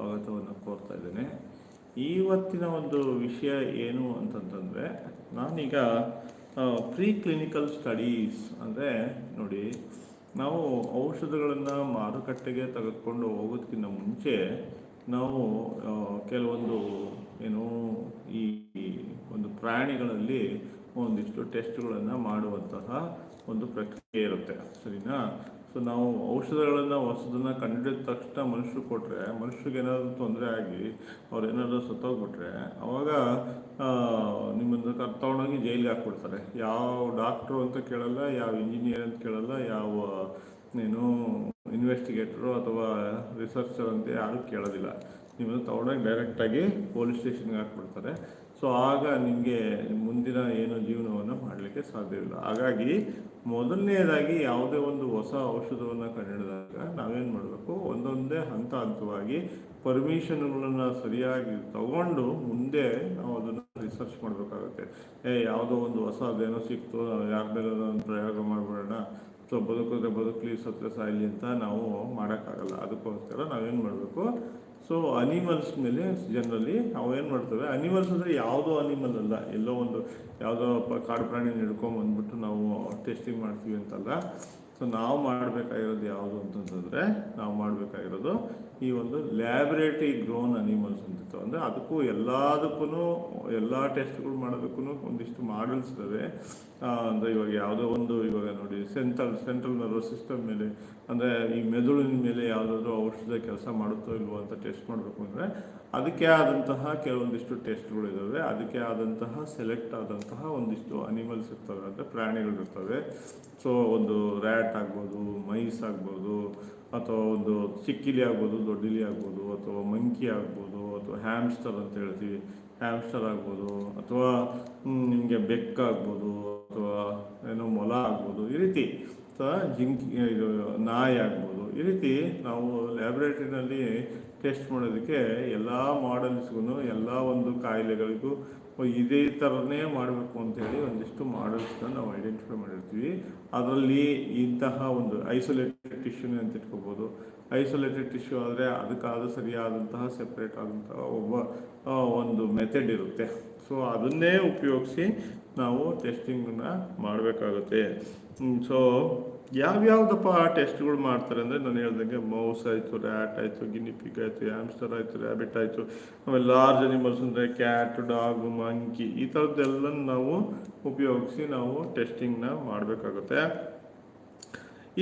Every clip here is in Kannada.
ಸ್ವಾಗತವನ್ನು ಕೋರ್ತಾ ಇದ್ದೇನೆ. ಇವತ್ತಿನ ಒಂದು ವಿಷಯ ಏನು ಅಂತಂತಂದರೆ, ನಾನೀಗ ಪ್ರೀ ಕ್ಲಿನಿಕಲ್ ಸ್ಟಡೀಸ್ ಅಂದರೆ ನೋಡಿ, ನಾವು ಔಷಧಗಳನ್ನು ಮಾರುಕಟ್ಟೆಗೆ ತೆಗೆದುಕೊಂಡು ಹೋಗೋದಕ್ಕಿಂತ ಮುಂಚೆ ನಾವು ಕೆಲವೊಂದು ಏನು ಈ ಒಂದು ಪ್ರಾಣಿಗಳಲ್ಲಿ ಒಂದಿಷ್ಟು ಟೆಸ್ಟ್ಗಳನ್ನು ಮಾಡುವಂತಹ ಒಂದು ಪ್ರಕ್ರಿಯೆ ಇರುತ್ತೆ. ಸರಿನಾ? ಸೊ ನಾವು ಔಷಧಗಳನ್ನು ಹೊಸದನ್ನು ಕಂಡಿಡಿದ ತಕ್ಷಣ ಮನುಷ್ಯರು ಕೊಟ್ಟರೆ ಮನುಷ್ಯರಿಗೆ ಏನಾದರೂ ತೊಂದರೆ ಆಗಿ ಅವ್ರು ಏನಾದರೂ ಸತ್ತೋಗ್ಬಿಟ್ರೆ, ಅವಾಗ ನಿಮ್ಮನ್ನು ತಗೊಂಡೋಗಿ ಜೈಲಿಗೆ ಹಾಕ್ಬಿಡ್ತಾರೆ. ಯಾವ ಡಾಕ್ಟ್ರು ಅಂತ ಕೇಳಲ್ಲ, ಯಾವ ಇಂಜಿನಿಯರ್ ಅಂತ ಕೇಳಲ್ಲ, ಯಾವ, ಏನು ಇನ್ವೆಸ್ಟಿಗೇಟ್ರು ಅಥವಾ ರಿಸರ್ಚರ್ ಅಂತ ಯಾರೂ ಕೇಳೋದಿಲ್ಲ. ನಿಮ್ಮನ್ನು ತೊಗೊಂಡೋಗಿ ಡೈರೆಕ್ಟಾಗಿ ಪೊಲೀಸ್ ಸ್ಟೇಷನ್ಗೆ ಹಾಕ್ಬಿಡ್ತಾರೆ. ಸೊ ಆಗ ನಿಮಗೆ ಮುಂದಿನ ಏನು ಜೀವನವನ್ನು ಮಾಡಲಿಕ್ಕೆ ಸಾಧ್ಯವಿಲ್ಲ ಹಾಗಾಗಿ ಮೊದಲನೇದಾಗಿ ಯಾವುದೇ ಒಂದು ಹೊಸ ಔಷಧವನ್ನು ಕಂಡುಹಿಡಿದಾಗ ನಾವೇನು ಮಾಡಬೇಕು? ಒಂದೊಂದೇ ಹಂತ ಹಂತವಾಗಿ ಪರ್ಮಿಷನ್ಗಳನ್ನು ಸರಿಯಾಗಿ ತಗೊಂಡು ಮುಂದೆ ನಾವು ಅದನ್ನು ರಿಸರ್ಚ್ ಮಾಡಬೇಕಾಗುತ್ತೆ. ಏ, ಯಾವುದೋ ಒಂದು ಹೊಸದೇನೋ ಸಿಕ್ತು ನಾವು ಯಾರ ಮೇಲೆ ಪ್ರಯೋಗ ಸೊ ಬದುಕಿದ್ರೆ ಬದುಕಲಿ, ಸತ್ರ ಸಾಯಲಿ ಅಂತ ನಾವು ಮಾಡೋಕ್ಕಾಗಲ್ಲ. ಅದಕ್ಕೋಸ್ಕರ ನಾವೇನು ಮಾಡಬೇಕು? ಸೊ ಅನಿಮಲ್ಸ್ ಮೇಲೆ ಜನರಲಿ ನಾವು ಏನು ಮಾಡ್ತೇವೆ? ಅನಿಮಲ್ಸ್ ಅಂದರೆ ಯಾವುದೋ ಅನಿಮಲ್ ಅಲ್ಲ. ಎಲ್ಲೋ ಒಂದು ಯಾವುದೋ ಕಾಡು ಪ್ರಾಣಿ ಹಿಡ್ಕೊಂಬಂದ್ಬಿಟ್ಟು ನಾವು ಟೆಸ್ಟಿಂಗ್ ಮಾಡ್ತೀವಿ ಅಂತಲ್ಲ. ಸೊ ನಾವು ಮಾಡಬೇಕಾಗಿರೋದು ಯಾವುದು ಅಂತಂದರೆ ನಾವು ಮಾಡಬೇಕಾಗಿರೋದು ಈ ಒಂದು ಲ್ಯಾಬ್ರೇಟರಿ ಗ್ರೋನ್ ಅನಿಮಲ್ಸ್ ಅಂತಿತ್ತು. ಅಂದರೆ ಅದಕ್ಕೂ ಎಲ್ಲದಕ್ಕೂ ಎಲ್ಲ ಟೆಸ್ಟ್ಗಳು ಮಾಡೋದಕ್ಕೂ ಒಂದಿಷ್ಟು ಮಾಡಲ್ಸ್ ಇದ್ದಾವೆ ಅಂದರೆ ಇವಾಗ ಯಾವುದೋ ಒಂದು, ಇವಾಗ ನೋಡಿ ಸೆಂಟ್ರಲ್ ಸೆಂಟ್ರಲ್ ನರ್ವಸ್ ಸಿಸ್ಟಮ್ ಮೇಲೆ, ಅಂದರೆ ಈ ಮೆದುಳಿನ ಮೇಲೆ ಯಾವುದಾದ್ರೂ ಔಷಧ ಕೆಲಸ ಮಾಡುತ್ತೋ ಇಲ್ವೋ ಅಂತ ಟೆಸ್ಟ್ ಮಾಡಬೇಕು ಅಂದರೆ, ಅದಕ್ಕೆ ಆದಂತಹ ಕೆಲವೊಂದಿಷ್ಟು ಟೆಸ್ಟ್ಗಳು ಇದ್ದಾವೆ ಅದಕ್ಕೆ ಆದಂತಹ ಸೆಲೆಕ್ಟ್ ಆದಂತಹ ಒಂದಿಷ್ಟು ಅನಿಮಲ್ಸ್ ಇರ್ತವೆ. ಅಂದರೆ ಪ್ರಾಣಿಗಳು ಇರ್ತವೆ ಸೊ ಒಂದು ರ್ಯಾಟ್ ಆಗ್ಬೋದು, ಮೈಸ್ ಆಗ್ಬೋದು ಅಥವಾ ಒಂದು ಚಿಕ್ಕಿಲಿ ಆಗ್ಬೋದು, ದೊಡ್ಡಿಲಿ ಆಗ್ಬೋದು, ಅಥವಾ ಮಂಕಿ ಆಗ್ಬೋದು, ಅಥವಾ ಹ್ಯಾಮ್ಸ್ಟರ್ ಅಂತ ಹೇಳ್ತೀವಿ. ಹ್ಯಾಮ್ಸ್ಟರ್ ಆಗ್ಬೋದು, ಅಥವಾ ನಿಮಗೆ ಬೆಕ್ಕಾಗ್ಬೋದು ಅಥವಾ ಏನೋ ಮೊಲ ಆಗ್ಬೋದು, ಈ ರೀತಿ. ಅಥವಾ ಜಿಂಕಿ, ಇದು, ನಾಯಿ ಆಗ್ಬೋದು. ಈ ರೀತಿ ನಾವು ಲ್ಯಾಬ್ರೇಟರಿನಲ್ಲಿ ಟೆಸ್ಟ್ ಮಾಡೋದಕ್ಕೆ ಎಲ್ಲ ಮಾಡಲ್ಸ್ಗೂ ಎಲ್ಲ ಒಂದು ಕಾಯಿಲೆಗಳಿಗೂ ಇದೇ ಥರನೇ ಮಾಡಬೇಕು ಅಂತೇಳಿ ಒಂದಿಷ್ಟು ಮಾಡಲ್ಸ್ನ ನಾವು ಐಡೆಂಟಿಫೈ ಮಾಡಿರ್ತೀವಿ. ಅದರಲ್ಲಿ ಇಂತಹ ಒಂದು ಐಸೋಲೇಟೆಡ್ ಟಿಶ್ಯೂನೇ ಅಂತ ಇಟ್ಕೋಬೋದು. ಐಸೋಲೇಟೆಡ್ ಟಿಶ್ಯೂ ಆದರೆ ಅದಕ್ಕಾದ ಸರಿಯಾದಂತಹ ಸೆಪ್ರೇಟ್ ಆದಂತಹ ಒಬ್ಬ ಒಂದು ಮೆಥಡ್ ಇರುತ್ತೆ. ಸೊ ಅದನ್ನೇ ಉಪಯೋಗಿಸಿ ನಾವು ಟೆಸ್ಟಿಂಗನ್ನ ಮಾಡಬೇಕಾಗುತ್ತೆ. ಸೊ ಯಾವ್ಯಾವ್ದಪ್ಪ ಟೆಸ್ಟ್ಗಳು ಮಾಡ್ತಾರೆ ಅಂದರೆ ನಾನು ಹೇಳ್ದಂಗೆ ಮೌಸ್ ಆಯಿತು ರ್ಯಾಟ್ ಆಯಿತು ಗಿನಿಪಿಗ್ ಆಯಿತು ಆ್ಯಮ್ಸ್ಟರ್ ಆಯಿತು ರ್ಯಾಬಿಟ್ ಆಯಿತು, ಆಮೇಲೆ ಲಾರ್ಜ್ ಅನಿಮಲ್ಸ್ ಅಂದರೆ ಕ್ಯಾಟ್ ಡಾಗ್ ಮಂಕಿ ಈ ಥರದ್ದೆಲ್ಲ ನಾವು ಉಪಯೋಗಿಸಿ ನಾವು ಟೆಸ್ಟಿಂಗ್ನ ಮಾಡಬೇಕಾಗುತ್ತೆ.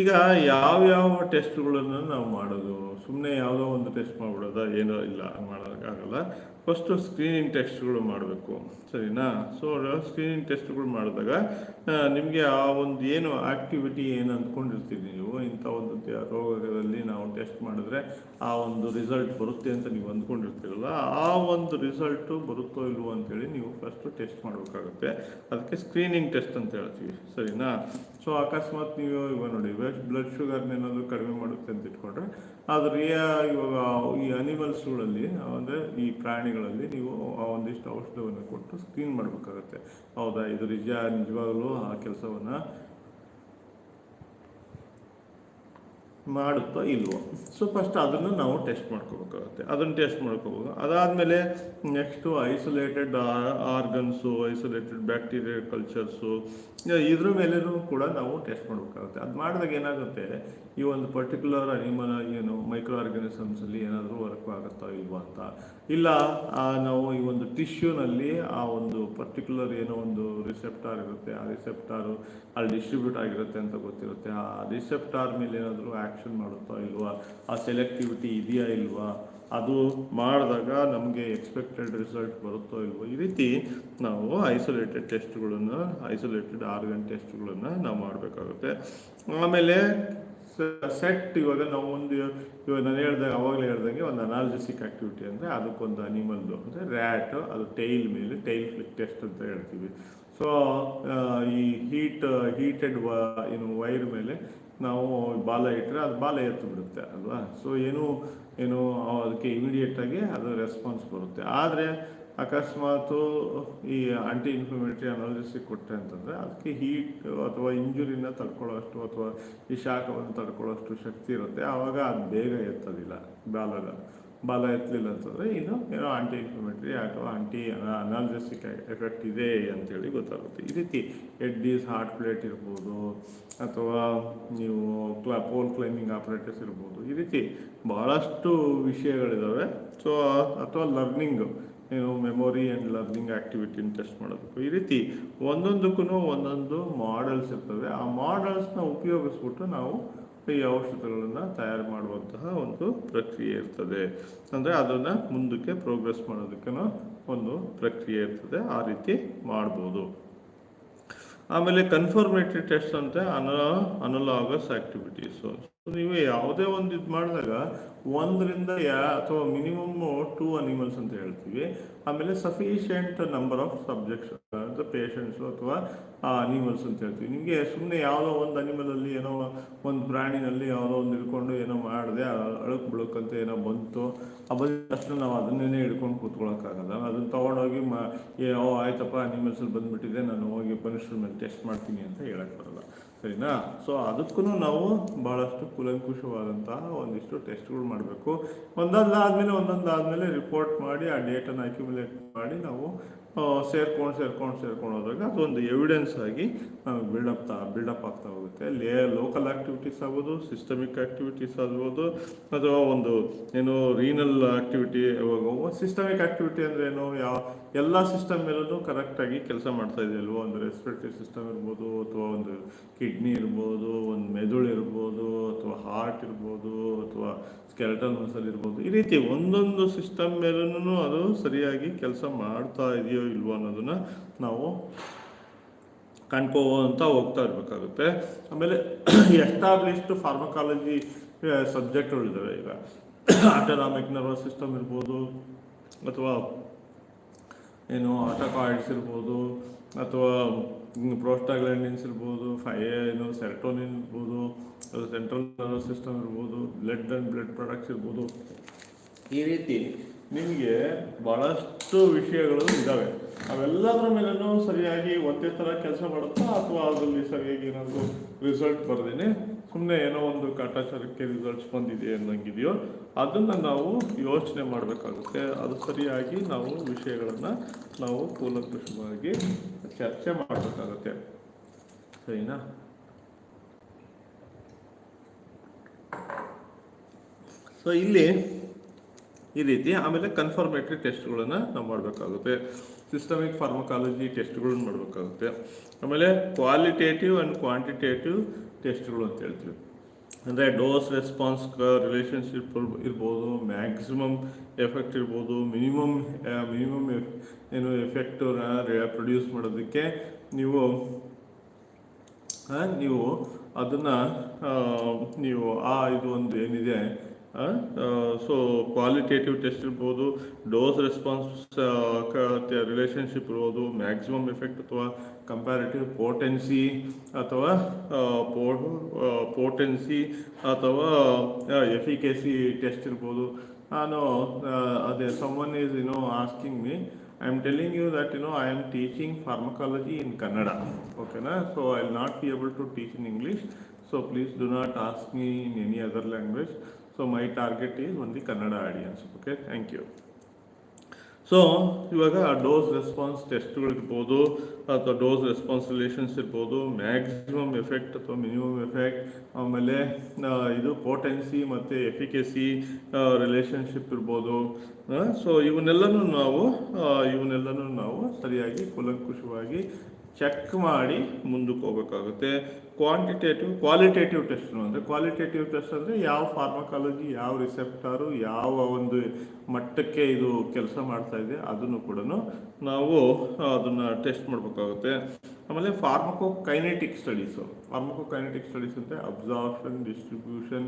ಈಗ ಯಾವ್ಯಾವ ಟೆಸ್ಟ್ಗಳನ್ನು ನಾವು ಮಾಡೋದು? ಸುಮ್ಮನೆ ಯಾವುದೋ ಒಂದು ಟೆಸ್ಟ್ ಮಾಡ್ಬಿಡೋದ? ಏನೋ ಇಲ್ಲ, ಮಾಡೋಕ್ಕಾಗಲ್ಲ. ಫಸ್ಟು ಸ್ಕ್ರೀನಿಂಗ್ ಟೆಸ್ಟ್ಗಳು ಮಾಡಬೇಕು. ಸರಿನಾ? ಸೊ ಸ್ಕ್ರೀನಿಂಗ್ ಟೆಸ್ಟ್ಗಳು ಮಾಡಿದಾಗ ನಿಮಗೆ ಆ ಒಂದು ಏನು ಆ್ಯಕ್ಟಿವಿಟಿ ಏನು ಅಂದ್ಕೊಂಡಿರ್ತೀವಿ ನೀವು? ಇಂಥ ಒಂದು ರೋಗಗಳಲ್ಲಿ ನಾವು ಟೆಸ್ಟ್ ಮಾಡಿದ್ರೆ ಆ ಒಂದು ರಿಸಲ್ಟ್ ಬರುತ್ತೆ ಅಂತ ನೀವು ಅಂದ್ಕೊಂಡಿರ್ತೀರಲ್ಲ, ಆ ಒಂದು ರಿಸಲ್ಟು ಬರುತ್ತೋ ಇಲ್ವೋ ಅಂತೇಳಿ ನೀವು ಫಸ್ಟು ಟೆಸ್ಟ್ ಮಾಡಬೇಕಾಗುತ್ತೆ. ಅದಕ್ಕೆ ಸ್ಕ್ರೀನಿಂಗ್ ಟೆಸ್ಟ್ ಅಂತ ಹೇಳ್ತೀವಿ. ಸರಿನಾ? ಸೊ ಅಕಸ್ಮಾತ್ ನೀವು ಇವಾಗ ನೋಡಿ ಬ್ಲಡ್ ಶುಗರ್ನ ಏನಾದರೂ ಕಡಿಮೆ ಮಾಡುತ್ತೆ ಅಂತ ಇಟ್ಕೊಂಡ್ರೆ ಅದು ರಿಯಾ ಇವಾಗ ಈ ಅನಿಮಲ್ಸ್ಗಳಲ್ಲಿ ಅಂದರೆ ಈ ಪ್ರಾಣಿಗಳಲ್ಲಿ ನೀವು ಆ ಒಂದಿಷ್ಟು ಔಷಧವನ್ನು ಕೊಟ್ಟು ಸ್ಕ್ರೀನ್ ಮಾಡಬೇಕಾಗತ್ತೆ. ಹೌದಾ? ಇದು ನಿಜ, ನಿಜವಾಗಲೂ ಆ ಕೆಲಸವನ್ನು ಮಾಡುತ್ತೋ ಇಲ್ವೋ. ಸೊ ಫಸ್ಟ್ ಅದನ್ನು ನಾವು ಟೆಸ್ಟ್ ಮಾಡ್ಕೋಬೇಕಾಗುತ್ತೆ. ಅದನ್ನು ಟೆಸ್ಟ್ ಮಾಡ್ಕೋಬೇಕು ಅದಾದಮೇಲೆ next isolated organs isolated bacteria cultures ಇದ್ರ ಮೇಲೇನೂ ಕೂಡ ನಾವು ಟೆಸ್ಟ್ ಮಾಡಬೇಕಾಗುತ್ತೆ. ಅದು ಮಾಡಿದಾಗ ಏನಾಗುತ್ತೆ? ಈ ಒಂದು ಪರ್ಟಿಕ್ಯುಲರ್ ಅನಿಮಲ್ ಏನು ಮೈಕ್ರೋ ಆರ್ಗನಿಸಮ್ಸಲ್ಲಿ ಏನಾದರೂ ವರ್ಕ್ ಆಗುತ್ತಾ ಇಲ್ವಾ ಅಂತ. ಇಲ್ಲ ನಾವು ಈ ಒಂದು ಟಿಶ್ಯೂನಲ್ಲಿ ಆ ಒಂದು ಪರ್ಟಿಕ್ಯುಲರ್ ಏನೋ ಒಂದು ರಿಸೆಪ್ಟಾರ್ ಇರುತ್ತೆ. ಆ ರಿಸೆಪ್ಟಾರು ಅಲ್ಲಿ ಡಿಸ್ಟ್ರಿಬ್ಯೂಟ್ ಆಗಿರುತ್ತೆ ಅಂತ ಗೊತ್ತಿರುತ್ತೆ. ಆ ರಿಸೆಪ್ಟಾರ್ ಮೇಲೆ ಏನಾದರೂ ಆ್ಯಕ್ಷನ್ ಮಾಡುತ್ತಾ ಇಲ್ವಾ? ಆ ಸೆಲೆಕ್ಟಿವಿಟಿ ಇದೆಯಾ ಇಲ್ವಾ? ಅದು ಮಾಡಿದಾಗ ನಮಗೆ ಎಕ್ಸ್ಪೆಕ್ಟೆಡ್ ರಿಸಲ್ಟ್ ಬರುತ್ತೋ ಇಲ್ವೋ? ಈ ರೀತಿ ನಾವು ಐಸೋಲೇಟೆಡ್ ಟೆಸ್ಟ್ಗಳನ್ನು ಐಸೋಲೇಟೆಡ್ ಆರ್ಗನ್ ಟೆಸ್ಟ್ಗಳನ್ನು ನಾವು ಮಾಡಬೇಕಾಗುತ್ತೆ. ಆಮೇಲೆ ಸೆಟ್ ಇವಾಗ ನಾವು ಒಂದು, ಇವಾಗ ನಾನು ಹೇಳ್ದಾಗ, ಅವಾಗಲೇ ಹೇಳ್ದಂಗೆ ಒಂದು ಅನಾಲಜಿಸಿಕ್ ಆಕ್ಟಿವಿಟಿ ಅಂದರೆ ಅದಕ್ಕೊಂದು ಅನಿಮಲ್ದು ಅಂದರೆ ರ್ಯಾಟ್ ಅದು ಟೈಲ್ ಮೇಲೆ ಟೈಲ್ ಫ್ಲಿಕ್ ಟೆಸ್ಟ್ ಅಂತ ಹೇಳ್ತೀವಿ. ಸೊ ಈ ಹೀಟ್ ಹೀಟೆಡ್ ವ ಏನು ವೈರ್ ಮೇಲೆ ನಾವು ಬಾಲ ಇಟ್ಟರೆ ಅದು ಬಾಲ ಎತ್ತು ಬಿಡುತ್ತೆ ಅಲ್ವಾ? ಸೊ ಏನು ಏನು ಅದಕ್ಕೆ ಇಮಿಡಿಯೇಟಾಗಿ ಅದು ರೆಸ್ಪಾನ್ಸ್ ಬರುತ್ತೆ. ಆದರೆ ಅಕಸ್ಮಾತು ಈ ಆಂಟಿ ಇನ್ಫ್ಲಮೇಟ್ರಿ ಅನಾಲಿಸಿಸ್ ಕೊಟ್ಟೆ ಅಂತಂದರೆ ಅದಕ್ಕೆ ಹೀಟ್ ಅಥವಾ ಇಂಜುರಿನ ತಡ್ಕೊಳ್ಳೋಷ್ಟು ಅಥವಾ ಈ ಶಾಖವನ್ನು ತಡ್ಕೊಳ್ಳೋಷ್ಟು ಶಕ್ತಿ ಇರುತ್ತೆ. ಆವಾಗ ಅದು ಬೇಗ ಎತ್ತೋದಿಲ್ಲ ಬಾಲದ ಬಲ ಎತ್ತಲಿಲ್ಲ ಅಂತಂದರೆ ಇದು ಏನೋ ಆಂಟಿ ಇನ್ಫ್ಲಮೇಟ್ರಿ ಅಥವಾ ಆಂಟಿ ಅನಾಲ್ಜೆಸ್ಟಿಕ್ ಎಫೆಕ್ಟ್ ಇದೆ ಅಂತೇಳಿ ಗೊತ್ತಾಗುತ್ತೆ. ಈ ರೀತಿ ಎಡ್ಡೀಸ್ ಹಾರ್ಟ್ ಪ್ಲೇಟ್ ಇರ್ಬೋದು, ಅಥವಾ ನೀವು ಕ್ಲಾ ಪೋಲ್ ಕ್ಲೈಂಬಿಂಗ್ ಆಪರೇಟರ್ಸ್ ಇರ್ಬೋದು, ಈ ರೀತಿ ಭಾಳಷ್ಟು ವಿಷಯಗಳಿದ್ದಾವೆ ಸೊ ಅಥವಾ ಲರ್ನಿಂಗ್ ಏನು ಮೆಮೊರಿ ಆ್ಯಂಡ್ ಲರ್ನಿಂಗ್ ಆ್ಯಕ್ಟಿವಿಟಿನ ಟೆಸ್ಟ್ ಮಾಡೋದಕ್ಕೂ ಈ ರೀತಿ ಒಂದೊಂದಕ್ಕೂ ಒಂದೊಂದು ಮಾಡೆಲ್ಸ್ ಇರ್ತವೆ. ಆ ಮಾಡೆಲ್ಸ್ನ ಉಪಯೋಗಿಸ್ಬಿಟ್ಟು ನಾವು ಈ ಔಷಧಗಳನ್ನು ತಯಾರು ಮಾಡುವಂತಹ ಒಂದು ಪ್ರಕ್ರಿಯೆ ಇರ್ತದೆ. ಅಂದರೆ ಅದನ್ನು ಮುಂದಕ್ಕೆ ಪ್ರೋಗ್ರೆಸ್ ಮಾಡೋದಕ್ಕೂ ಒಂದು ಪ್ರಕ್ರಿಯೆ ಇರ್ತದೆ. ಆ ರೀತಿ ಮಾಡ್ಬೋದು. ಆಮೇಲೆ ಕನ್ಫರ್ಮೇಟರಿ ಟೆಸ್ಟ್ ಅಂತ ಅನ ಅನಲಾಗಸ್ ಆಕ್ಟಿವಿಟೀಸು ನೀವು ಯಾವುದೇ ಒಂದು ಇದು ಮಾಡಿದಾಗ ಒಂದರಿಂದ ಯಾ ಅಥವಾ ಮಿನಿಮಮ್ ಟೂ ಅನಿಮಲ್ಸ್ ಅಂತ ಹೇಳ್ತೀವಿ. ಆಮೇಲೆ ಸಫಿಷಿಯೆಂಟ್ ನಂಬರ್ ಆಫ್ ಸಬ್ಜೆಕ್ಟ್ಸ್ ಅಂತ ಪೇಷಂಟ್ಸು ಅಥವಾ ಅನಿಮಲ್ಸ್ ಅಂತ ಹೇಳ್ತೀವಿ. ನಿಮಗೆ ಸುಮ್ಮನೆ ಯಾವುದೋ ಒಂದು ಅನಿಮಲಲ್ಲಿ ಏನೋ ಒಂದು ಪ್ರಾಣಿನಲ್ಲಿ ಯಾವುದೋ ಒಂದು ಹಿಡ್ಕೊಂಡು ಏನೋ ಮಾಡಿದೆ ಅಳುಕು ಬಿಳಕ್ ಅಂತ ಏನೋ ಬಂತು, ಆ ಬಂದ ನಾವು ಅದನ್ನೇ ಹಿಡ್ಕೊಂಡು ಕೂತ್ಕೊಳ್ಳೋಕ್ಕಾಗಲ್ಲ ಅದನ್ನು ತೊಗೊಂಡೋಗಿ ಮಾ ಓ, ಆಯ್ತಪ್ಪ ಅನಿಮಲ್ಸಲ್ಲಿ ಬಂದುಬಿಟ್ಟಿದೆ, ನಾನು ಹೋಗಿ ಪನಿಷ್ಮೆಂಟ್ ಟೆಸ್ಟ್ ಮಾಡ್ತೀನಿ ಅಂತ ಹೇಳಕ್ಕೆ ಬರಲ್ಲ. ಸರಿನಾ? ಸೊ ಅದಕ್ಕೂ ನಾವು ಭಾಳಷ್ಟು ಕುಲಂಕುಷವಾದಂತಹ ಒಂದಿಷ್ಟು ಟೆಸ್ಟ್ಗಳು ಮಾಡಬೇಕು. ಒಂದೊಂದಾದ್ಮೇಲೆ ಒಂದೊಂದಾದ್ಮೇಲೆ ರಿಪೋರ್ಟ್ ಮಾಡಿ ಆ ಡೇಟನ್ನು ಅಕ್ಯುಮುಲೇಟ್ ಮಾಡಿ ನಾವು ಸೇರ್ಕೊಂಡು ಸೇರ್ಕೊಂಡು ಸೇರ್ಕೊಂಡು ಹೋದಾಗ ಅದೊಂದು ಎವಿಡೆನ್ಸ್ ಆಗಿ ಬಿಲ್ಡಪ್ ತಾ ಬಿಲ್ಡಪ್ ಆಗ್ತಾ ಹೋಗುತ್ತೆ. ಲೇ ಲೋಕಲ್ ಆ್ಯಕ್ಟಿವಿಟೀಸ್ ಆಗ್ಬೋದು ಸಿಸ್ಟಮಿಕ್ ಆ್ಯಕ್ಟಿವಿಟೀಸ್ ಆಗ್ಬೋದು, ಅಥವಾ ಒಂದು, ಏನು ರೀನಲ್ ಆ್ಯಕ್ಟಿವಿಟಿ ಸಿಸ್ಟಮಿಕ್ ಆ್ಯಕ್ಟಿವಿಟಿ ಅಂದರೆ ಏನು? ಯಾವ, ಎಲ್ಲ ಸಿಸ್ಟಮ್ ಮೇಲೂ ಕರೆಕ್ಟಾಗಿ ಕೆಲಸ ಮಾಡ್ತಾ ಇದೆಯಲ್ವೋ ಒಂದು ರೆಸ್ಪಿರೇಟರಿ ಸಿಸ್ಟಮ್ ಇರ್ಬೋದು, ಅಥವಾ ಒಂದು ಕಿಡ್ನಿ ಇರ್ಬೋದು, ಒಂದು ಮೆದುಳು ಇರ್ಬೋದು, ಅಥವಾ ಹಾರ್ಟ್ ಇರ್ಬೋದು, ಅಥವಾ ಸ್ಕೆಲ್ಟಲ್ ಮಸಲ್ ಇರ್ಬೋದು. ಈ ರೀತಿ ಒಂದೊಂದು ಸಿಸ್ಟಮ್ ಮೇಲೂ ಅದು ಸರಿಯಾಗಿ ಕೆಲಸ ಮಾಡ್ತಾ ಇದೆಯೋ ಇಲ್ವೋ ಅನ್ನೋದನ್ನ ನಾವು ಕಂಡ್ಕೋವಂತ ಹೋಗ್ತಾ ಇರಬೇಕಾಗುತ್ತೆ. ಆಮೇಲೆ ಎಸ್ಟಾಬ್ಲಿಷ್ಡ್ ಫಾರ್ಮಕಾಲಜಿ ಸಬ್ಜೆಕ್ಟ್ಗಳಿದ್ದಾವೆ ಈಗ. ಆಟೋನಾಮಿಕ್ ನರ್ವಸ್ ಸಿಸ್ಟಮ್ ಇರ್ಬೋದು, ಅಥವಾ ಏನು ಆಟೋಕಾಯ್ಡ್ಸ್ ಇರ್ಬೋದು, ಅಥವಾ ಪ್ರೋಸ್ಟಾಗ್ಲಾಂಡಿನ್ಸ್ ಇರ್ಬೋದು ಫೈ ಏನು ಸೆರೆಟೋನಿನ್ ಇರ್ಬೋದು ಸೆಂಟ್ರಲ್ ನರ್ವಸ್ ಸಿಸ್ಟಮ್ ಇರ್ಬೋದು, ಬ್ಲಡ್ ಆ್ಯಂಡ್ ಬ್ಲಡ್ ಪ್ರಾಡಕ್ಟ್ಸ್ ಇರ್ಬೋದು. ಈ ರೀತಿ ನಿಮಗೆ ಭಾಳಷ್ಟು ವಿಷಯಗಳು ಇದ್ದಾವೆ ಅವೆಲ್ಲದರ ಮೇಲೂ ಸರಿಯಾಗಿ ಒಂದೇ ಥರ ಕೆಲಸ ಮಾಡುತ್ತಾ ಅಥವಾ ಅದರಲ್ಲಿ ಸರಿಯಾಗಿ ಏನಾದರೂ ರಿಸಲ್ಟ್ ಬರ್ದೇನೆ? ಸುಮ್ಮನೆ ಏನೋ ಒಂದು ಕಾಟಾಚಾರಕ್ಕೆ ರಿಸಲ್ಟ್ಸ್ ಬಂದಿದೆ ಅನ್ನೋಂಗಿದೆಯೋ, ಅದನ್ನು ನಾವು ಯೋಚನೆ ಮಾಡಬೇಕಾಗುತ್ತೆ. ಅದು ಸರಿಯಾಗಿ ನಾವು ವಿಷಯಗಳನ್ನು ನಾವು ಕೂಲಂಕುಷವಾಗಿ ಚರ್ಚೆ ಮಾಡಬೇಕಾಗುತ್ತೆ. ಸರಿನಾ? ಸೊ ಇಲ್ಲಿ ಈ ರೀತಿ ಆಮೇಲೆ ಕನ್ಫರ್ಮೇಟ್ರಿ ಟೆಸ್ಟ್ಗಳನ್ನು ನಾವು ಮಾಡಬೇಕಾಗುತ್ತೆ. ಸಿಸ್ಟಮಿಕ್ ಫಾರ್ಮಕಾಲಜಿ ಟೆಸ್ಟ್ಗಳನ್ನು ಮಾಡಬೇಕಾಗುತ್ತೆ. ಆಮೇಲೆ ಕ್ವಾಲಿಟೇಟಿವ್ ಆ್ಯಂಡ್ ಕ್ವಾಂಟಿಟೇಟಿವ್ ಟೆಸ್ಟ್ಗಳು ಅಂತ ಹೇಳ್ತೀವಿ. ಅಂದರೆ ಡೋಸ್ ರೆಸ್ಪಾನ್ಸ್ ರಿಲೇಷನ್ಶಿಪ್ ಇರ್ಬೋದು, ಮ್ಯಾಕ್ಸಿಮಮ್ ಎಫೆಕ್ಟ್ ಇರ್ಬೋದು, ಮಿನಿಮಮ್ ಮಿನಿಮಮ್ ಏನು ಎಫೆಕ್ಟನ್ನ ಪ್ರೊಡ್ಯೂಸ್ ಮಾಡೋದಕ್ಕೆ ನೀವು ನೀವು ಅದನ್ನು ನೀವು, ಆ, ಇದು ಒಂದು ಏನಿದೆ ಸೊ ಕ್ವಾಲಿಟೇಟಿವ್ ಟೆಸ್ಟ್ ಇರ್ಬೋದು ಡೋಸ್ ರೆಸ್ಪಾನ್ಸ್ ರಿಲೇಷನ್ಶಿಪ್ ಇರ್ಬೋದು ಮ್ಯಾಕ್ಸಿಮಮ್ ಎಫೆಕ್ಟ್ ಅಥವಾ ಕಂಪ್ಯಾರಿಟಿವ್ ಪೋಟೆನ್ಸಿ ಅಥವಾ ಪೋಟೆನ್ಸಿ ಅಥವಾ ಎಫಿಕೆಸಿ ಟೆಸ್ಟ್ ಇರ್ಬೋದು. ನಾನು ಅದೇ someone is you know asking me I am telling you that you know I am teaching pharmacology in Kannada ಓಕೆನಾ so I will not be able to teach in English So please do not ask me in any other language. So my target is only Kannada audience. Okay, thank you. So ಇವಾಗ ಡೋಸ್ ರೆಸ್ಪಾನ್ಸ್ ಟೆಸ್ಟ್ಗಳಿರ್ಬೋದು ಅಥವಾ ಡೋಸ್ ರೆಸ್ಪಾನ್ಸ್ ರಿಲೇಷನ್ಸ್ ಇರ್ಬೋದು ಮ್ಯಾಕ್ಸಿಮಮ್ ಎಫೆಕ್ಟ್ ಅಥವಾ ಮಿನಿಮಮ್ ಎಫೆಕ್ಟ್ ಆಮೇಲೆ ಇದು ಪೋಟೆನ್ಸಿ ಮತ್ತು ಎಫಿಕೆಸಿ ರಿಲೇಷನ್ಶಿಪ್ ಇರ್ಬೋದು ಸೊ ಇವನ್ನೆಲ್ಲನೂ ನಾವು ಇವನ್ನೆಲ್ಲನೂ ನಾವು ಸರಿಯಾಗಿ ಕುಲಂಕುಷವಾಗಿ ಚೆಕ್ ಮಾಡಿ ಮುಂದಕ್ಕೆ ಹೋಗ್ಬೇಕಾಗುತ್ತೆ ಕ್ವಾಂಟಿಟೇಟಿವ್ ಕ್ವಾಲಿಟೇಟಿವ್ ಟೆಸ್ಟ್ ಅಂದರೆ ಕ್ವಾಲಿಟೇಟಿವ್ ಟೆಸ್ಟ್ ಅಂದರೆ ಯಾವ ಫಾರ್ಮಕಾಲಜಿ ಯಾವ ರಿಸೆಪ್ಟಾರು ಯಾವ ಒಂದು ಮಟ್ಟಕ್ಕೆ ಇದು ಕೆಲಸ ಮಾಡ್ತಾ ಇದೆ ಅದನ್ನು ಕೂಡ ನಾವು ಅದನ್ನು ಟೆಸ್ಟ್ ಮಾಡಬೇಕಾಗುತ್ತೆ. ಆಮೇಲೆ pharmacokinetic studies pharmacokinetic studies ಅಂದರೆ ಅಬ್ಸಾರ್ಪ್ಷನ್ ಡಿಸ್ಟ್ರಿಬ್ಯೂಷನ್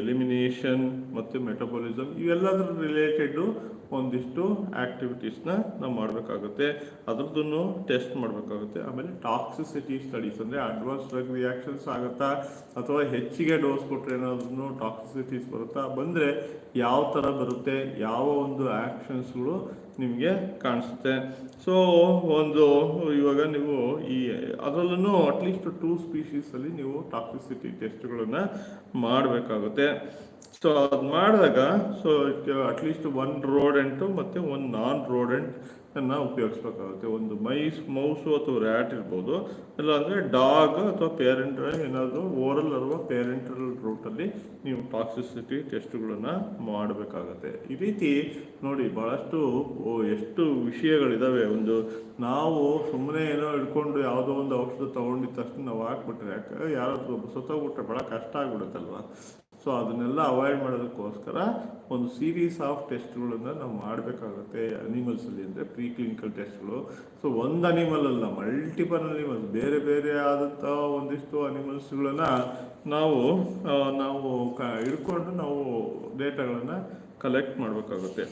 ಎಲಿಮಿನೇಷನ್ ಮತ್ತು ಮೆಟಬಾಲಿಸಮ್ ಇವೆಲ್ಲದರ ರಿಲೇಟೆಡು ಒಂದಿಷ್ಟು ಆ್ಯಕ್ಟಿವಿಟೀಸ್ನ ನಾವು ಮಾಡಬೇಕಾಗುತ್ತೆ. ಅದ್ರದ್ದು ಟೆಸ್ಟ್ ಮಾಡಬೇಕಾಗುತ್ತೆ. ಆಮೇಲೆ ಟಾಕ್ಸಿಸಿಟಿ ಸ್ಟಡೀಸ್ ಅಂದರೆ ಅಡ್ವಾನ್ಸ್ ಡ್ರಗ್ ರಿಯಾಕ್ಷನ್ಸ್ ಆಗುತ್ತಾ? ಅಥವಾ ಹೆಚ್ಚಿಗೆ ಡೋಸ್ ಕೊಟ್ಟರೆ ಏನಾದ್ರೂ ಟಾಕ್ಸಿಸಿಟೀಸ್ ಬರುತ್ತಾ? ಬಂದರೆ ಯಾವ ಥರ ಬರುತ್ತೆ? ಯಾವ ಒಂದು ಆ್ಯಕ್ಷನ್ಸ್ಗಳು ನಿಮಗೆ ಕಾಣಿಸುತ್ತೆ. ಸೊ ಒಂದು, ಇವಾಗ ನೀವು ಈ, ಅದರಲ್ಲೂ ಅಟ್ಲೀಸ್ಟ್ ಟೂ ಸ್ಪೀಶೀಸಲ್ಲಿ ನೀವು ಟಾಕ್ಸಿಸಿಟಿ ಟೆಸ್ಟ್ಗಳನ್ನು ಮಾಡಬೇಕಾಗುತ್ತೆ. ಸೊ ಅದು ಮಾಡಿದಾಗ ಸೊ ಅಟ್ಲೀಸ್ಟ್ ಒನ್ ರೋಡೆಂಟು ಮತ್ತು ಒಂದು ನಾನ್ ರೋಡೆಂಟ್ ಅನ್ನ ಉಪಯೋಗಿಸ್ಬೇಕಾಗುತ್ತೆ. ಒಂದು ಮೈಸ್, ಮೌಸು ಅಥವಾ ರ್ಯಾಟ್ ಇರ್ಬೋದು. ಇಲ್ಲಾಂದರೆ ಡಾಗ್ ಅಥವಾ ಪೇರೆಂಟ್, ಏನಾದರೂ ಓರಲ್ ಅಥವಾ ಪೇರೆಂಟಲ್ ರೂಟಲ್ಲಿ ನೀವು ಟಾಕ್ಸಿಸಿಟಿ ಟೆಸ್ಟ್ಗಳನ್ನು ಮಾಡಬೇಕಾಗತ್ತೆ. ಈ ರೀತಿ ನೋಡಿ ಭಾಳಷ್ಟು ಎಷ್ಟು ವಿಷಯಗಳಿದ್ದಾವೆ ಒಂದು ನಾವು ಸುಮ್ಮನೆ ಏನೋ ಇಟ್ಕೊಂಡು ಯಾವುದೋ ಒಂದು ಔಷಧ ತೊಗೊಂಡಿದ್ದ ತಕ್ಷಣ ನಾವು ಹಾಕ್ಬಿಟ್ರೆ ಯಾಕೆ ಯಾರಾದರೂ ಸತ್ತೋಗ್ಬಿಟ್ರೆ ಭಾಳ ಕಷ್ಟ ಆಗ್ಬಿಡುತ್ತಲ್ವ? ಸೊ ಅದನ್ನೆಲ್ಲ ಅವಾಯ್ಡ್ ಮಾಡೋದಕ್ಕೋಸ್ಕರ ಒಂದು ಸೀರೀಸ್ ಆಫ್ ಟೆಸ್ಟ್ಗಳನ್ನು ನಾವು ಮಾಡಬೇಕಾಗುತ್ತೆ ಅನಿಮಲ್ಸಲ್ಲಿ ಅಂದರೆ ಪ್ರೀ ಕ್ಲಿನಿಕಲ್ ಟೆಸ್ಟ್ಗಳು ಸೊ ಒಂದು ಅನಿಮಲ್ ಅಲ್ಲ ಮಲ್ಟಿಪಲ್ ಅನಿಮಲ್ಸ್ ಬೇರೆ ಬೇರೆ ಆದಂಥ ಒಂದಿಷ್ಟು ಅನಿಮಲ್ಸ್ಗಳನ್ನು ನಾವು ನಾವು ಕ, ಹಿಡ್ಕೊಂಡು ನಾವು ಡೇಟಾಗಳನ್ನು ಕಲೆಕ್ಟ್ ಮಾಡಬೇಕಾಗುತ್ತೆ.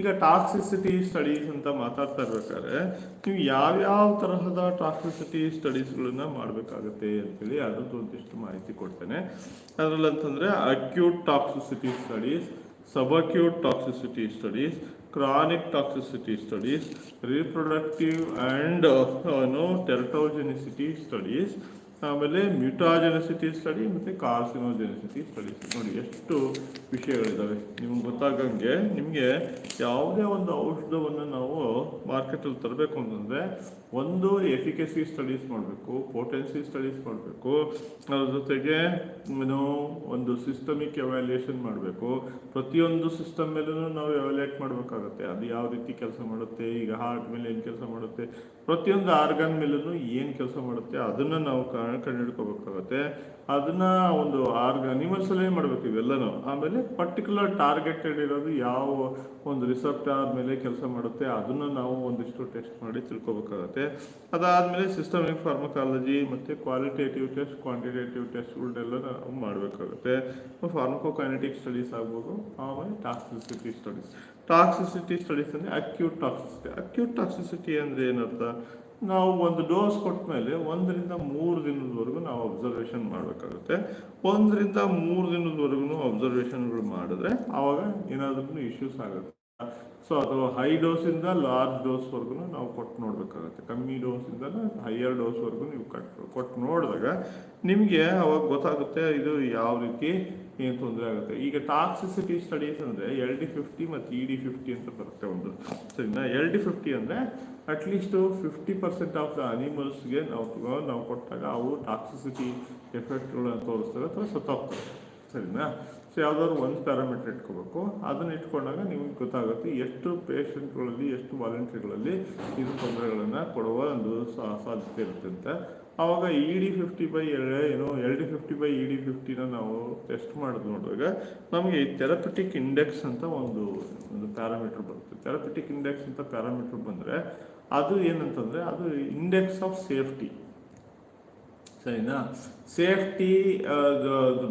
ಈಗ ಟಾಕ್ಸಿಸಿಟಿ ಸ್ಟಡೀಸ್ ಅಂತ ಮಾತಾಡ್ತಾ ಇರ್ಬೇಕಾದ್ರೆ, ನೀವು ಯಾವ್ಯಾವ ತರಹದ ಟಾಕ್ಸಿಸಿಟಿ ಸ್ಟಡೀಸ್ಗಳನ್ನ ಮಾಡಬೇಕಾಗುತ್ತೆ ಅಂತೇಳಿ ಅದ್ರದ್ದು ಒಂದಿಷ್ಟು ಮಾಹಿತಿ ಕೊಡ್ತೇನೆ. ಅದರಲ್ಲಿ ಅಂತಂದರೆ acute toxicity studies subacute toxicity studies chronic toxicity studies reproductive and teratogenicity studies ಆಮೇಲೆ ಮ್ಯೂಟಾಜೆನಿಸಿಟಿ ಸ್ಟಡಿ ಮತ್ತು ಕಾರ್ಸಿನೋಜೆನಿಸಿಟಿ ಸ್ಟಡಿ. ನೋಡಿ, ಎಷ್ಟು ವಿಷಯಗಳಿದ್ದಾವೆ ನಿಮ್ಗೆ ಗೊತ್ತಾಗಂಗೆ ನಿಮಗೆ ಯಾವುದೇ ಒಂದು ಔಷಧವನ್ನು ನಾವು ಮಾರ್ಕೆಟಲ್ಲಿ ತರಬೇಕು ಅಂತಂದರೆ ಒಂದು ಎಫಿಕಸಿ ಸ್ಟಡೀಸ್ ಮಾಡಬೇಕು ಪೋಟೆನ್ಸಿ ಸ್ಟಡೀಸ್ ಮಾಡಬೇಕು, ಅದ್ರ ಜೊತೆಗೆ ಏನು ಒಂದು ಸಿಸ್ಟಮಿಕ್ ಎವ್ಯಾಲ್ಯೂಯೇಷನ್ ಮಾಡಬೇಕು. ಪ್ರತಿಯೊಂದು ಸಿಸ್ಟಮ್ ಮೇಲೂ ನಾವು ಎವ್ಯಾಲ್ಯೂಯೇಟ್ ಮಾಡಬೇಕಾಗುತ್ತೆ. ಅದು ಯಾವ ರೀತಿ ಕೆಲಸ ಮಾಡುತ್ತೆ, ಈಗ ಹಾರ್ಟ್ ಮೇಲೆ ಏನು ಕೆಲಸ ಮಾಡುತ್ತೆ, ಪ್ರತಿಯೊಂದು ಆರ್ಗನ್ ಮೇಲೂ ಏನು ಕೆಲಸ ಮಾಡುತ್ತೆ, ಅದನ್ನು ನಾವು ಕಂಡುಹಿಡ್ಕೋಬೇಕಾಗುತ್ತೆ. ಅದನ್ನು ಒಂದು ಆರ್ಗ ಅನಿಮಲ್ಸಲ್ಲೇ ಮಾಡಬೇಕು ಇವೆಲ್ಲನೂ. ಆಮೇಲೆ ಪರ್ಟಿಕ್ಯುಲರ್ ಟಾರ್ಗೆಟೆಡ್ ಇರೋದು ಯಾವ ಒಂದು ರಿಸೆಪ್ಟ್ ಆದಮೇಲೆ ಕೆಲಸ ಮಾಡುತ್ತೆ, ಅದನ್ನು ನಾವು ಒಂದಿಷ್ಟು ಟೆಸ್ಟ್ ಮಾಡಿ ತಿಳ್ಕೊಬೇಕಾಗತ್ತೆ. ಅದಾದಮೇಲೆ ಸಿಸ್ಟಮಿಕ್ ಫಾರ್ಮಕಾಲಜಿ ಮತ್ತು ಕ್ವಾಲಿಟೇಟಿವ್ ಟೆಸ್ಟ್ ಕ್ವಾಂಟಿಟೇಟಿವ್ ಟೆಸ್ಟ್ಗಳನ್ನೆಲ್ಲ ನಾವು ಮಾಡಬೇಕಾಗುತ್ತೆ. ಫಾರ್ಮಕೋಕೈನೆಟಿಕ್ ಸ್ಟಡೀಸ್ ಆಗ್ಬೋದು, ಆಮೇಲೆ ಟಾಕ್ಸಿಸಿಟಿ ಸ್ಟಡೀಸ್ ಟಾಕ್ಸಿಸಿಟಿ ಸ್ಟಡೀಸ್ ಅಂದರೆ ಅಕ್ಯೂಟ್ ಟಾಕ್ಸಿಸಿಟಿ ಅಕ್ಯೂಟ್ ಟಾಕ್ಸಿಸಿಟಿ ಅಂದರೆ ಏನರ್ಥ? ನಾವು ಒಂದು ಡೋಸ್ ಕೊಟ್ಟ ಮೇಲೆ ಒಂದರಿಂದ ಮೂರು ದಿನದವರೆಗೂ ನಾವು ಅಬ್ಸರ್ವೇಷನ್ ಮಾಡಬೇಕಾಗುತ್ತೆ. ಒಂದರಿಂದ ಮೂರು ದಿನದವರೆಗೂ ಅಬ್ಸರ್ವೇಷನ್ಗಳು ಮಾಡಿದ್ರೆ ಆವಾಗ ಏನಾದ್ರೂ ಇಶ್ಯೂಸ್ ಆಗುತ್ತೆ. ಸೊ ಅದು ಹೈ ಡೋಸಿಂದ ಲಾರ್ಜ್ ಡೋಸ್ವರೆಗೂ ನಾವು ಕೊಟ್ಟು ನೋಡಬೇಕಾಗುತ್ತೆ. ಕಮ್ಮಿ ಡೋಸಿಂದ ಹೈಯರ್ ಡೋಸ್ವರೆಗೂ ನೀವು ಕಟ್ ಕೊಟ್ಟು ನೋಡಿದಾಗ ನಿಮಗೆ ಅವಾಗ ಗೊತ್ತಾಗುತ್ತೆ ಇದು ಯಾವ ರೀತಿ ಏನು ತೊಂದರೆ ಆಗುತ್ತೆ. ಈಗ ಟಾಕ್ಸಿಸಿಟಿ ಸ್ಟಡೀಸ್ ಅಂದರೆ ಎಲ್ ಡಿ ಫಿಫ್ಟಿ ಮತ್ತು ಇ ಡಿ ಫಿಫ್ಟಿ ಅಂತ ಬರುತ್ತೆ ಒಂದು. ಸರಿನಾ? ಎಲ್ ಡಿ ಫಿಫ್ಟಿ ಅಂದರೆ at least fifty percent of the ಅನಿಮಲ್ಸ್ಗೆ ನಾವು ನಾವು ಕೊಟ್ಟಾಗ ಅವು ಟಾಕ್ಸಿಸಿಟಿ ಎಫೆಕ್ಟ್ಗಳನ್ನ ತೋರಿಸ್ತವೆ ಅಥವಾ ಸತ್ತೋಗ್ತವೆ. ಸರಿನಾ? ಸೊ ಯಾವುದಾದ್ರು ಒಂದು ಪ್ಯಾರಾಮೀಟರ್ ಇಟ್ಕೋಬೇಕು. ಅದನ್ನು ಇಟ್ಕೊಂಡಾಗ ನಿಮಗೆ ಗೊತ್ತಾಗುತ್ತೆ ಎಷ್ಟು ಪೇಷಂಟ್ಗಳಲ್ಲಿ ಎಷ್ಟು ವಾಲಂಟ್ರಿಗಳಲ್ಲಿ ಇದು ತೊಂದರೆಗಳನ್ನು ಕೊಡುವ ಒಂದು ಸಾಧ್ಯತೆ ಇರುತ್ತೆ ಅಂತ ಆವಾಗ ಇ ಡಿ ಫಿಫ್ಟಿ ಬೈ ಏನು L D fifty by E D ಫಿಫ್ಟಿನ ನಾವು ಟೆಸ್ಟ್ ಮಾಡೋದು ನೋಡುವಾಗ ನಮಗೆ ಥೆರಪಿಟಿಕ್ ಇಂಡೆಕ್ಸ್ ಅಂತ ಒಂದು ಒಂದು ಪ್ಯಾರಾಮೀಟ್ರ್ ಬರುತ್ತೆ. ಥೆರಪಿಟಿಕ್ ಇಂಡೆಕ್ಸ್ ಅಂತ ಪ್ಯಾರಾಮೀಟ್ರ್ ಬಂದರೆ ಅದು ಏನಂತಂದರೆ ಅದು ಇಂಡೆಕ್ಸ್ ಆಫ್ ಸೇಫ್ಟಿ ಸರಿನಾ ಸೇಫ್ಟಿ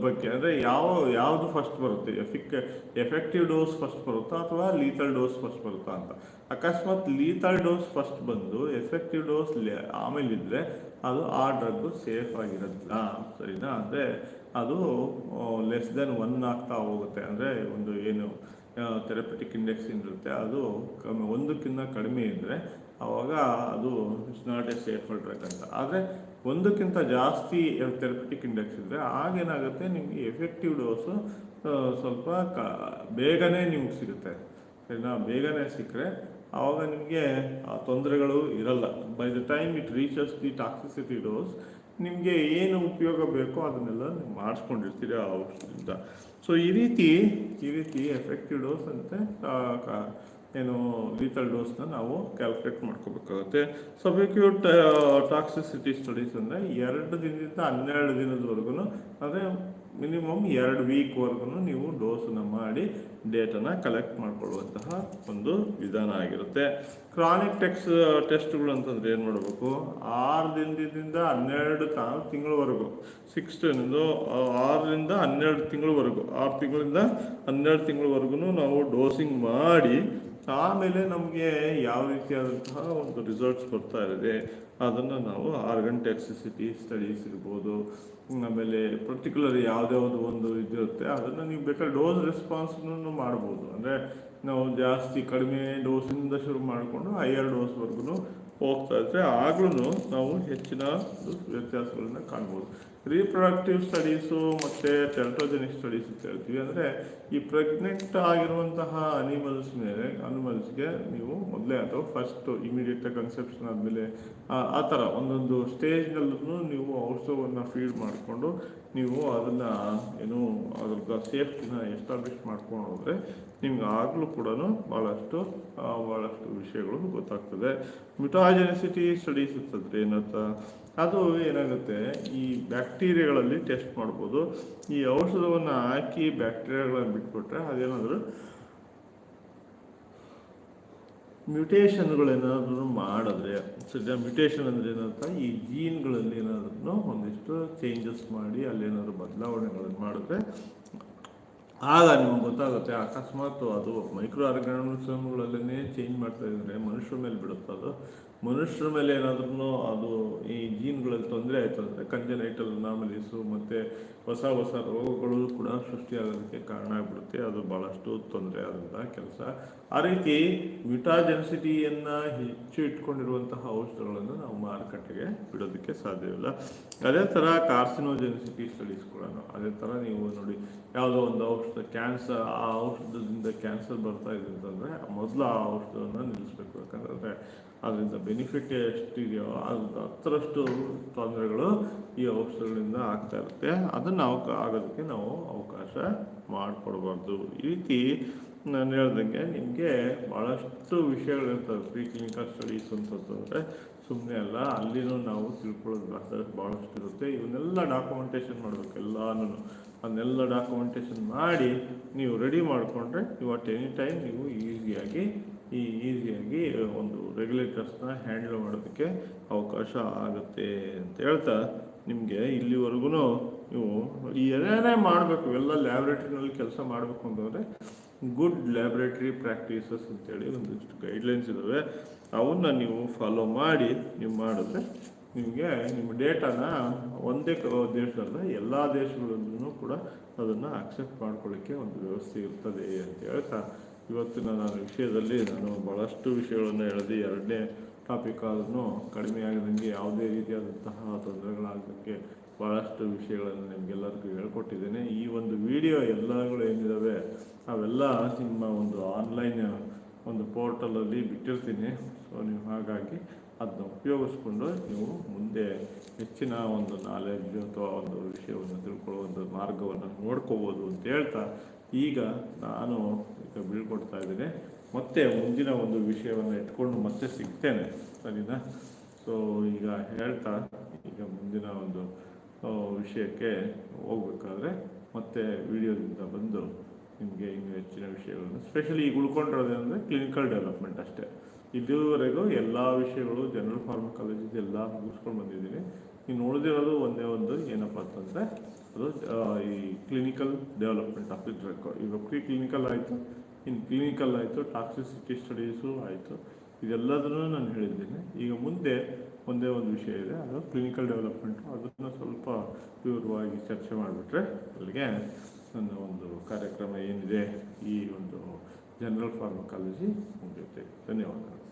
ಬಗ್ಗೆ, ಅಂದರೆ ಯಾವ, ಯಾವುದು ಫಸ್ಟ್ ಬರುತ್ತೆ? ಎಫಿಕ್ ಎಫೆಕ್ಟಿವ್ ಡೋಸ್ ಫಸ್ಟ್ ಬರುತ್ತಾ ಅಥವಾ ಲೀತಲ್ ಡೋಸ್ ಫಸ್ಟ್ ಬರುತ್ತಾ ಅಂತ? ಅಕಸ್ಮಾತ್ ಲೀತಲ್ ಡೋಸ್ ಫಸ್ಟ್ ಬಂದು ಎಫೆಕ್ಟಿವ್ ಡೋಸ್ ಆಮೇಲೆ ಇದ್ದರೆ ಅದು ಆ ಡ್ರಗ್ಗು ಸೇಫ್ ಆಗಿರೋದಿಲ್ಲ ಸರಿನಾ? ಅಂದರೆ ಅದು ಲೆಸ್ ದೆನ್ ಒನ್ ಆಗ್ತಾ ಹೋಗುತ್ತೆ. ಅಂದರೆ ಒಂದು ಏನು ಥೆರಪಿಟಿಕ್ ಇಂಡೆಕ್ಸ್ ಇರುತ್ತೆ. ಅದು ಕಮ್ಮಿ, ಒಂದಕ್ಕಿಂತ ಕಡಿಮೆ ಇದ್ದರೆ ಆವಾಗ ಅದು it's not a safe drug ಅಂತ. ಆದರೆ ಒಂದಕ್ಕಿಂತ ಜಾಸ್ತಿ ಥೆರಪಿಟಿಕ್ ಇಂಡೆಕ್ಸ್ ಇದ್ದರೆ ಆಗೇನಾಗುತ್ತೆ, ನಿಮಗೆ ಎಫೆಕ್ಟಿವ್ ಡೋಸು ಸ್ವಲ್ಪ ಕ, ಬೇಗನೆ ನಿಮ್ಗೆ ಸಿಗುತ್ತೆ. ಸರಿನಾ? ಬೇಗನೆ ಸಿಕ್ಕರೆ ಆವಾಗ ನಿಮಗೆ ಆ ತೊಂದರೆಗಳು ಇರಲ್ಲ. By the time it reaches the toxicity dose ನಿಮಗೆ ಏನು ಉಪಯೋಗ ಬೇಕೋ ಅದನ್ನೆಲ್ಲ ನೀವು ಮಾಡಿಸ್ಕೊಂಡಿರ್ತೀರಿ ಆ ಸೊ ಈ ರೀತಿ ಈ ರೀತಿ ಎಫೆಕ್ಟಿವ್ ಡೋಸ್ ಅಂತೆ ಏನು ಲೀತಲ್ ಡೋಸ್ನ ನಾವು ಕ್ಯಾಲ್ಕುಲೇಟ್ ಮಾಡ್ಕೋಬೇಕಾಗುತ್ತೆ. ಸಬ್ಕ್ಯೂಟ್ ಟಾಕ್ಸಿಸಿಟಿ ಸ್ಟಡೀಸ್ ಅಂದರೆ ಎರಡು ದಿನದಿಂದ ಹನ್ನೆರಡು ದಿನದವರೆಗೂ ಅಂದರೆ ಮಿನಿಮಮ್ ಎರಡು ವೀಕ್ವರೆಗೂ ನೀವು ಡೋಸನ್ನು ಮಾಡಿ ಡೇಟನ್ನು ಕಲೆಕ್ಟ್ ಮಾಡಿಕೊಳ್ಳುವಂತಹ ಒಂದು ವಿಧಾನ ಆಗಿರುತ್ತೆ. ಕ್ರಾನಿಕ್ ಟೆಕ್ಸ್ ಟೆಸ್ಟ್ಗಳು ಅಂತಂದ್ರೆ ಏನು ಮಾಡಬೇಕು? ಆರು ದಿನದಿಂದ ಹನ್ನೆರಡು ತಾ, ತಿಂಗಳವರೆಗೂ ಸಿಕ್ಸ್ ಆರರಿಂದ ಹನ್ನೆರಡು ತಿಂಗಳವರೆಗೂ, ಆರು ತಿಂಗಳಿಂದ ಹನ್ನೆರಡು ತಿಂಗಳವರೆಗೂ ನಾವು ಡೋಸಿಂಗ್ ಮಾಡಿ ಆಮೇಲೆ ನಮಗೆ ಯಾವ ರೀತಿಯಾದಂತಹ ಒಂದು ರಿಸಲ್ಟ್ಸ್ ಬರ್ತಾ ಇದೆ ಅದನ್ನು ನಾವು ಆರ್ಗನ್ ಟೆಕ್ಸಿಸಿಟಿ ಸ್ಟಡೀಸ್ ಇರ್ಬೋದು, ಆಮೇಲೆ ಪರ್ಟಿಕ್ಯುಲರ್ ಯಾವುದ್ಯಾವುದು ಒಂದು ಇದಿರುತ್ತೆ ಅದನ್ನು ನೀವು ಬೇಕಾದ್ರೆ ಡೋಸ್ ರೆಸ್ಪಾನ್ಸ್ನು ಮಾಡ್ಬೋದು. ಅಂದರೆ ನಾವು ಜಾಸ್ತಿ ಕಡಿಮೆ ಡೋಸಿಂದ ಶುರು ಮಾಡಿಕೊಂಡು ಹೈಯರ್ ಡೋಸ್ವರೆಗೂ ಹೋಗ್ತಾ ಇದ್ರೆ ಆಗ್ಲೂ ನಾವು ಹೆಚ್ಚಿನ ವ್ಯತ್ಯಾಸಗಳನ್ನ ಕಾಣ್ಬೋದು. ರೀಪ್ರೊಡಕ್ಟಿವ್ ಸ್ಟಡೀಸು ಮತ್ತು ಟೆಲ್ಟೋಜೆನಿಕ್ ಸ್ಟಡೀಸ್ ಅಂತ ಹೇಳ್ತೀವಿ. ಅಂದರೆ ಈ ಪ್ರೆಗ್ನೆಂಟ್ ಆಗಿರುವಂತಹ ಅನಿಮಲ್ಸ್ ಮೇಲೆ ಅನಿಮಲ್ಸ್ಗೆ ನೀವು ಮೊದಲೇ ಅಥವಾ ಫಸ್ಟು ಇಮಿಡಿಯೇಟ್ ಕನ್ಸೆಪ್ಷನ್ ಆದಮೇಲೆ, ಆ ಥರ ಒಂದೊಂದು ಸ್ಟೇಜ್ನಲ್ಲೂ ನೀವು ಔಷಧವನ್ನು ಫೀಡ್ ಮಾಡಿಕೊಂಡು ನೀವು ಅದನ್ನು ಏನು ಅದ್ರ ಸೇಫ್ಟಿನ ಎಸ್ಟಾಬ್ಲಿಷ್ ಮಾಡ್ಕೊಂಡು ಹೋದರೆ ನಿಮ್ಗೆ ಆಗಲೂ ಕೂಡ ಭಾಳಷ್ಟು ಭಾಳಷ್ಟು ವಿಷಯಗಳು ಗೊತ್ತಾಗ್ತದೆ. ಮಿಟಾಜೆನಿಸಿಟಿ ಸ್ಟಡೀಸ್ ಇರ್ತದ್ರೆ ಏನಂತ? ಅದು ಏನಾಗುತ್ತೆ? ಈ ಬ್ಯಾಕ್ಟೀರಿಯಾಗಳಲ್ಲಿ ಟೆಸ್ಟ್ ಮಾಡ್ಬೋದು. ಈ ಔಷಧವನ್ನು ಹಾಕಿ ಬ್ಯಾಕ್ಟೀರಿಯಾಗಳನ್ನು ಬಿಟ್ಬಿಟ್ರೆ ಅದೇನಾದರೂ ಮ್ಯೂಟೇಷನ್ಗಳೇನಾದ್ರೂ ಮಾಡಿದ್ರೆ, ಸದ್ಯ ಮ್ಯೂಟೇಷನ್ ಅಂದರೆ ಏನಂತ ಈ ಜೀನ್ಗಳಲ್ಲಿ ಏನಾದ್ರೂ ಒಂದಿಷ್ಟು ಚೇಂಜಸ್ ಮಾಡಿ ಅಲ್ಲೇನಾದರೂ ಬದಲಾವಣೆಗಳನ್ನು ಮಾಡಿದ್ರೆ ಆಗ ನಿಮ್ಗೆ ಗೊತ್ತಾಗುತ್ತೆ, ಅಕಸ್ಮಾತ್ ಅದು ಮೈಕ್ರೋ ಆರ್ಗಾನಿಸಮ್ಗಳಲ್ಲೇ ಚೇಂಜ್ ಮಾಡ್ತಾ ಇದ್ದರೆ ಮನುಷ್ಯರ ಮೇಲೆ ಬಿಡುತ್ತೆ ಅದು ಮನುಷ್ಯರ ಮೇಲೆ ಏನಾದ್ರೂ ಅದು ಈ ಜೀನ್ಗಳಲ್ಲಿ ತೊಂದರೆ ಆಯಿತು ಅಂದರೆ ಕಂಜನೈಟಲ್ ಅನಾಮಲೀಸು ಮತ್ತು ಹೊಸ ಹೊಸ ರೋಗಗಳು ಕೂಡ ಸೃಷ್ಟಿಯಾಗೋದಕ್ಕೆ ಕಾರಣ ಆಗ್ಬಿಡುತ್ತೆ. ಅದು ಭಾಳಷ್ಟು ತೊಂದರೆ ಆದಂತಹ ಕೆಲಸ. ಆ ರೀತಿ ವಿಟಾಜೆನ್ಸಿಟಿಯನ್ನು ಹೆಚ್ಚು ಇಟ್ಕೊಂಡಿರುವಂತಹ ಔಷಧಗಳನ್ನು ನಾವು ಮಾರುಕಟ್ಟೆಗೆ ಬಿಡೋದಕ್ಕೆ ಸಾಧ್ಯವಿಲ್ಲ. ಅದೇ ಥರ ಕಾರ್ಸಿನೋಜೆನ್ಸಿಟಿ ಸ್ಟಡೀಸ್ ಕೂಡ ಅದೇ ಥರ ನೀವು ನೋಡಿ ಯಾವುದೋ ಒಂದು ಔಷಧ ಕ್ಯಾನ್ಸರ್, ಆ ಔಷಧದಿಂದ ಕ್ಯಾನ್ಸರ್ ಬರ್ತಾ ಇದೆ ಅಂತಂದರೆ ಮೊದಲು ಆ ಔಷಧವನ್ನು ನಿಲ್ಲಿಸ್ಬೇಕು. ಯಾಕಂದರೆ ಅದರಿಂದ ಬೆನಿಫಿಟ್ ಎಷ್ಟಿದೆಯೋ ಹತ್ತರಷ್ಟು ತೊಂದರೆಗಳು ಈ ಔಷಧಗಳಿಂದ ಆಗ್ತಾ ಇರುತ್ತೆ. ಅದನ್ನು ಅವಕ ಆಗೋದಕ್ಕೆ ನಾವು ಅವಕಾಶ ಮಾಡಿಕೊಡ್ಬಾರ್ದು. ಈ ರೀತಿ ನಾನು ಹೇಳ್ದಂಗೆ ನಿಮಗೆ ಭಾಳಷ್ಟು ವಿಷಯಗಳಿರ್ತವೆ ಪ್ರೀ ಕ್ಲಿನಿಕಲ್ ಸ್ಟಡೀಸ್ ಅಂತಂದರೆ ಸುಮ್ಮನೆ ಅಲ್ಲ, ಅಲ್ಲಿನೂ ನಾವು ತಿಳ್ಕೊಳ್ಳೋದು ಭಾಳ- ಭಾಳಷ್ಟು ಇರುತ್ತೆ. ಇವನ್ನೆಲ್ಲ ಡಾಕ್ಯುಮೆಂಟೇಷನ್ ಮಾಡಬೇಕು ಎಲ್ಲಾನು. ಅದನ್ನೆಲ್ಲ ಡಾಕ್ಯುಮೆಂಟೇಷನ್ ಮಾಡಿ ನೀವು ರೆಡಿ ಮಾಡಿಕೊಂಡ್ರೆ, ಇವತ್ತು ಎನಿ ಟೈಮ್ ನೀವು ಈಸಿಯಾಗಿ ಈ ಈಸಿಯಾಗಿ ಒಂದು ರೆಗ್ಯುಲೇಟರ್ಸ್ನ ಹ್ಯಾಂಡಲ್ ಮಾಡೋದಕ್ಕೆ ಅವಕಾಶ ಆಗುತ್ತೆ ಅಂತ ಹೇಳ್ತಾ ನಿಮಗೆ ಇಲ್ಲಿವರೆಗೂ ನೀವು ಏನೇನೇ ಮಾಡಬೇಕು, ಎಲ್ಲ ಲ್ಯಾಬ್ರೇಟ್ರಿನಲ್ಲಿ ಕೆಲಸ ಮಾಡಬೇಕು ಅಂತಂದರೆ ಗುಡ್ ಲ್ಯಾಬ್ರೇಟ್ರಿ ಪ್ರಾಕ್ಟೀಸಸ್ ಅಂತೇಳಿ ಒಂದಿಷ್ಟು ಗೈಡ್ಲೈನ್ಸ್ ಇದ್ದಾವೆ ಅವನ್ನ ನೀವು ಫಾಲೋ ಮಾಡಿ ನೀವು ಮಾಡಿದ್ರೆ ನಿಮಗೆ ನಿಮ್ಮ ಡೇಟಾನ ಒಂದೇ ದೇಶದಲ್ಲ, ಎಲ್ಲ ದೇಶಗಳಲ್ಲೂ ಕೂಡ ಅದನ್ನು ಅಕ್ಸೆಪ್ಟ್ ಮಾಡ್ಕೊಳ್ಳಿಕ್ಕೆ ಒಂದು ವ್ಯವಸ್ಥೆ ಇರ್ತದೆ ಅಂತ ಹೇಳ್ತಾ ಇವತ್ತಿನ ನಾನು ವಿಷಯದಲ್ಲಿ ನಾನು ಭಾಳಷ್ಟು ವಿಷಯಗಳನ್ನು ಹೇಳಿದೆ ಎರಡನೇ ಟಾಪಿಕ್ ಆದ್ರೂ ಕಡಿಮೆ ಆಗದಂಗೆ ಯಾವುದೇ ರೀತಿಯಾದಂತಹ ತೊಂದರೆಗಳಾಗೋದಕ್ಕೆ ಭಾಳಷ್ಟು ವಿಷಯಗಳನ್ನು ನಿಮಗೆಲ್ಲರಿಗೂ ಹೇಳ್ಕೊಟ್ಟಿದ್ದೇನೆ. ಈ ಒಂದು ವಿಡಿಯೋ ಎಲ್ಲಗಳು ಏನಿದ್ದಾವೆ ಅವೆಲ್ಲ ನಿಮ್ಮ ಒಂದು ಆನ್ಲೈನ್ ಒಂದು ಪೋರ್ಟಲಲ್ಲಿ ಬಿಟ್ಟಿರ್ತೀನಿ. ಸೊ ನೀವು ಹಾಗಾಗಿ ಅದನ್ನ ಉಪಯೋಗಿಸ್ಕೊಂಡು ನೀವು ಮುಂದೆ ಹೆಚ್ಚಿನ ಒಂದು ನಾಲೆಡ್ಜ್ ಅಥವಾ ಒಂದು ವಿಷಯವನ್ನು ತಿಳ್ಕೊಳ್ಳೋ ಒಂದು ಮಾರ್ಗವನ್ನು ನೋಡ್ಕೋಬೋದು ಅಂತ ಹೇಳ್ತಾ ಈಗ ನಾನು ಈಗ ಬೀಳ್ಕೊಡ್ತಾ ಇದ್ದೀನಿ. ಮತ್ತೆ ಮುಂದಿನ ಒಂದು ವಿಷಯವನ್ನು ಇಟ್ಕೊಂಡು ಮತ್ತೆ ಸಿಗ್ತೇನೆ. ಸರಿನಾ? ಸೊ ಈಗ ಹೇಳ್ತಾ ಈಗ ಮುಂದಿನ ಒಂದು ವಿಷಯಕ್ಕೆ ಹೋಗ್ಬೇಕಾದ್ರೆ ಮತ್ತೆ ವಿಡಿಯೋದಿಂದ ಬಂದು ನಿಮಗೆ ಇನ್ನು ಹೆಚ್ಚಿನ ವಿಷಯಗಳನ್ನು ಸ್ಪೆಷಲಿ ಈಗ ಉಳ್ಕೊಂಡಿರೋದೇನೆಂದರೆ ಕ್ಲಿನಿಕಲ್ ಡೆವಲಪ್ಮೆಂಟ್ ಅಷ್ಟೇ. ಇದುವರೆಗೂ ಎಲ್ಲ ವಿಷಯಗಳು ಜನರಲ್ ಫಾರ್ಮಕಾಲಜಿದು ಎಲ್ಲ ಮುಗಿಸ್ಕೊಂಡು ಬಂದಿದ್ದೀನಿ. ಇನ್ನು ಉಳಿದಿರೋದು ಒಂದೇ ಒಂದು ಏನಪ್ಪ ಅಂತಂದರೆ ಈ clinical development of the drug ಈಗ ಪ್ರೀ ಕ್ಲಿನಿಕಲ್ ಆಯಿತು ಇನ್ನು ಕ್ಲಿನಿಕಲ್ ಆಯಿತು ಟಾಕ್ಸಿಸಿಟಿ ಸ್ಟಡೀಸು ಆಯಿತು. ಇದೆಲ್ಲದನ್ನು ನಾನು ಹೇಳಿದ್ದೀನಿ. ಈಗ ಮುಂದೆ ಒಂದೇ ಒಂದು ವಿಷಯ ಇದೆ, ಅದು ಕ್ಲಿನಿಕಲ್ ಡೆವಲಪ್ಮೆಂಟು ಅದನ್ನು ಸ್ವಲ್ಪ ವಿವರವಾಗಿ ಚರ್ಚೆ ಮಾಡಿಬಿಟ್ರೆ ಅಲ್ಲಿಗೆ ನನ್ನ ಒಂದು ಕಾರ್ಯಕ್ರಮ ಏನಿದೆ, ಈ ಒಂದು ಜನರಲ್ ಫಾರ್ಮಕಾಲಜಿ ಮುಗಿಯುತ್ತೆ. ಧನ್ಯವಾದಗಳು.